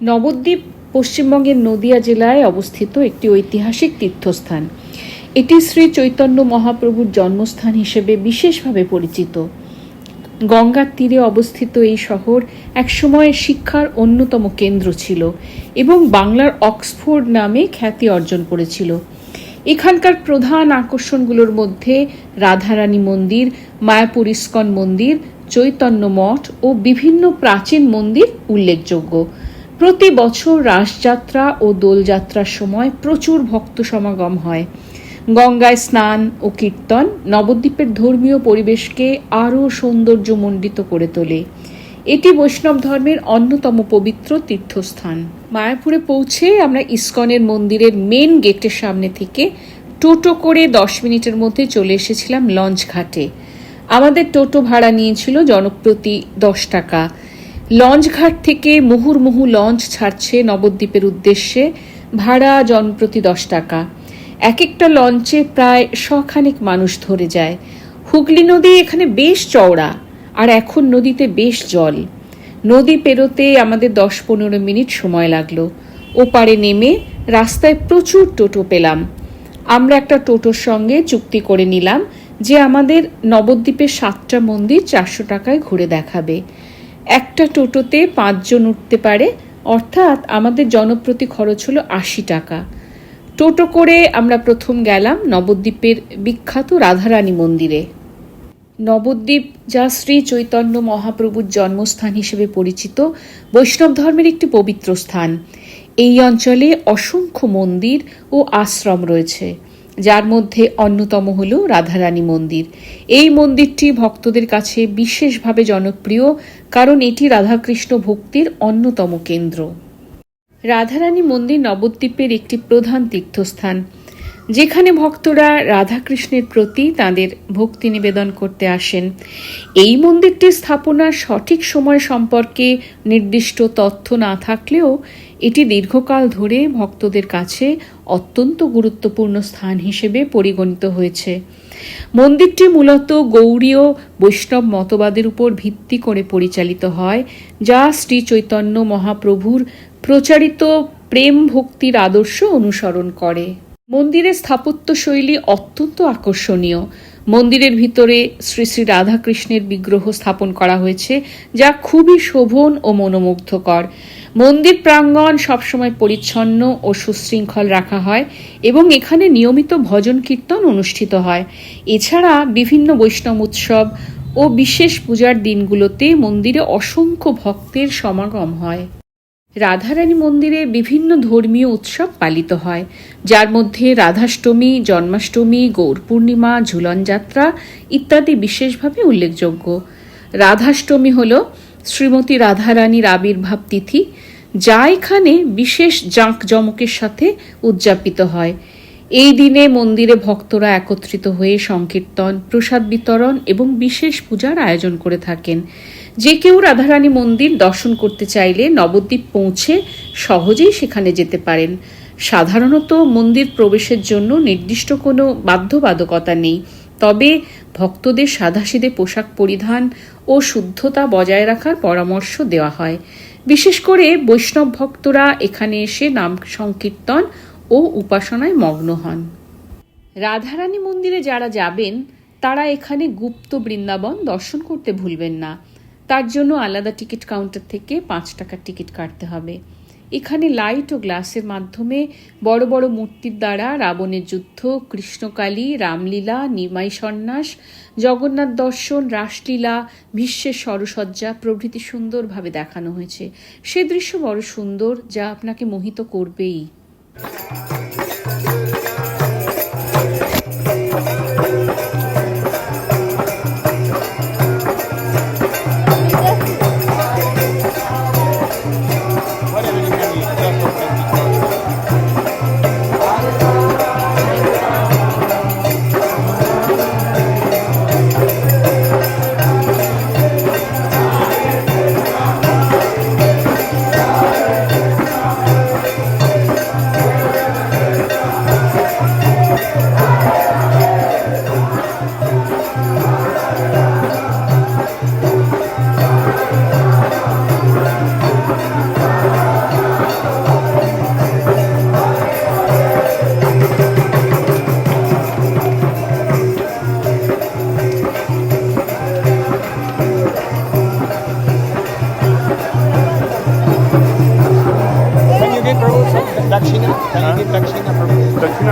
নবদ্বীপ পশ্চিমবঙ্গের নদিয়া জেলায় অবস্থিত একটি ঐতিহাসিক তীর্থস্থান। এটি শ্রী চৈতন্য মহাপ্রভুর জন্মস্থান হিসেবে বিশেষভাবে পরিচিত। গঙ্গার তীরে অবস্থিত এই শহর একসময় শিক্ষার অন্যতম কেন্দ্র ছিল এবং বাংলার অক্সফোর্ড নামে খ্যাতি অর্জন করেছিল। এখানকার প্রধান আকর্ষণগুলোর মধ্যে রাধারানী মন্দির, মায়াপুর ইস্কন মন্দির, চৈতন্য মঠ ও বিভিন্ন প্রাচীন মন্দির উল্লেখযোগ্য। প্রতি বছর রাসযাত্রা ও দোলযাত্রার সময় প্রচুর ভক্ত সমাগম হয়। গঙ্গায় স্নান ও কীর্তন নবদ্বীপের ধর্মীয় পরিবেশকে আরও সৌন্দর্যমণ্ডিত করে তোলে। এটি বৈষ্ণব ধর্মের অন্যতম পবিত্র তীর্থস্থান। মায়াপুরে পৌঁছে আমরা ইস্কনের মন্দিরের মেন গেটের সামনে থেকে টোটো করে দশ মিনিটের মধ্যে চলে এসেছিলাম লঞ্চ ঘাটে। আমাদের টোটো ভাড়া নিয়েছিল জনপ্রতি দশ টাকা। লঞ্চ ঘাট থেকে মুহুর্মুহু লঞ্চ ছাড়ছে নবদ্বীপের উদ্দেশ্যে। ভাড়া জনপ্রতি দশ টাকা। এক একটা লঞ্চে প্রায় শখানেক মানুষ ধরে যায়। হুগলি নদী এখানে বেশ চওড়া, আর এখন নদীতে বেশ জল। নদী পেরোতে আমাদের দশ পনেরো মিনিট সময় লাগল। ওপারে নেমে রাস্তায় প্রচুর টোটো পেলাম। আমরা একটা টোটোর সঙ্গে চুক্তি করে নিলাম যে আমাদের নবদ্বীপের সাতটা মন্দির চারশো টাকায় ঘুরে দেখাবে। একটা টোটোতে পাঁচজন উঠতে পারে, অর্থাৎ আমাদের জনপ্রতি খরচ হলো আশি টাকা। টোটো করে আমরা প্রথম গেলাম নবদ্বীপের বিখ্যাত রাধারানী মন্দিরে। নবদ্বীপ যা শ্রী চৈতন্য মহাপ্রভুর জন্মস্থান হিসেবে পরিচিত, বৈষ্ণব ধর্মের একটি পবিত্র স্থান। এই অঞ্চলে অসংখ্য মন্দির ও আশ্রম রয়েছে। যার মধ্যে অন্যতম হল রাধারানী মন্দির। এই মন্দিরটি ভক্তদের কাছে বিশেষভাবে জনপ্রিয়, কারণ এটি রাধাকৃষ্ণ ভক্তির অন্যতম কেন্দ্র। রাধারানী মন্দির নবদ্বীপের একটি প্রধান তীর্থস্থান। যেখানে ভক্তরা রাধাকৃষ্ণের প্রতি তাদের ভক্তি নিবেদন করতে আসেন। এই মন্দিরটির স্থাপনার সঠিক সময় সম্পর্কে নির্দিষ্ট তথ্য না থাকলেও এটি দীর্ঘকাল ধরে ভক্তদের কাছে অত্যন্ত গুরুত্বপূর্ণ স্থান হিসেবে পরিগণিত হয়েছে। মন্দিরটি মূলত গৌড়ীয় বৈষ্ণব মতবাদের উপর ভিত্তি করে পরিচালিত হয়, যা শ্রী চৈতন্য মহাপ্রভুর প্রচারিত প্রেম ভক্তির আদর্শ অনুসরণ করে। মন্দিরের স্থাপত্য শৈলী অত্যন্ত আকর্ষণীয়। মন্দিরের ভিতরে শ্রী শ্রী রাধাকৃষ্ণের বিগ্রহ স্থাপন করা হয়েছে, যা খুবই শোভন ও মনোমুগ্ধকর। মন্দির প্রাঙ্গণ সবসময় পরিচ্ছন্ন ও সুশৃঙ্খল রাখা হয় এবং এখানে নিয়মিত ভজন কীর্তন অনুষ্ঠিত হয়। এছাড়া বিভিন্ন বৈষ্ণব উৎসব ও বিশেষ পূজার দিনগুলোতে মন্দিরে অসংখ্য ভক্তের সমাগম হয়। রাধারানী মন্দিরে বিভিন্ন ধর্মীয় উৎসব পালিত হয়। যার মধ্যে রাধাষ্টমী, জন্মাষ্টমী, গৌর পূর্ণিমা, ঝুলন যাত্রা ইত্যাদি বিশেষভাবে উল্লেখযোগ্য। রাধাষ্টমী হল শ্রীমতী রাধারানীর আবির্ভাব তিথি, যা এখানে বিশেষ জাঁকজমকের সাথে উদযাপিত হয়। এই দিনে মন্দিরে ভক্তরা একত্রিত হয়ে সংকীর্তন, প্রসাদ বিতরণ এবং বিশেষ পূজার আয়োজন করে থাকেন। যে কেউ রাধারানী মন্দির দর্শন করতে চাইলে নবদ্বীপ পৌঁছে সহজেই সেখানে যেতে পারেন। সাধারণত মন্দির প্রবেশের জন্য নির্দিষ্ট কোনো বাধ্যবাধকতা নেই। তবে ভক্তদের সাদাসিদে পোশাক পরিধান ও শুদ্ধতা বজায় রাখার পরামর্শ দেওয়া হয়। বিশেষ করে বৈষ্ণব ভক্তরা এখানে এসে নাম সংকীর্তন ও উপাসনায় মগ্ন হন। রাধারানী মন্দিরে যারা যাবেন, তারা এখানে গুপ্ত বৃন্দাবন দর্শন করতে ভুলবেন না। তার জন্য আলাদা টিকিট কাউন্টার থেকে পাঁচ টাকার টিকিট কাটতে হবে। এখানে লাইট ও গ্লাসের মাধ্যমে বড় বড় মূর্তির দ্বারা রাবণের যুদ্ধ, কৃষ্ণকালী, রামলীলা, নিমাই সন্ন্যাস, জগন্নাথ দর্শন, রাসলীলা, ভীষ্মের সরসজ্জা প্রভৃতি সুন্দরভাবে দেখানো হয়েছে। সে দৃশ্য বড় সুন্দর, যা আপনাকে মোহিত করবেই। ಇದು ದಕ್ಷಿಣ ಪ್ರದೇಶ ದಕ್ಷಿಣ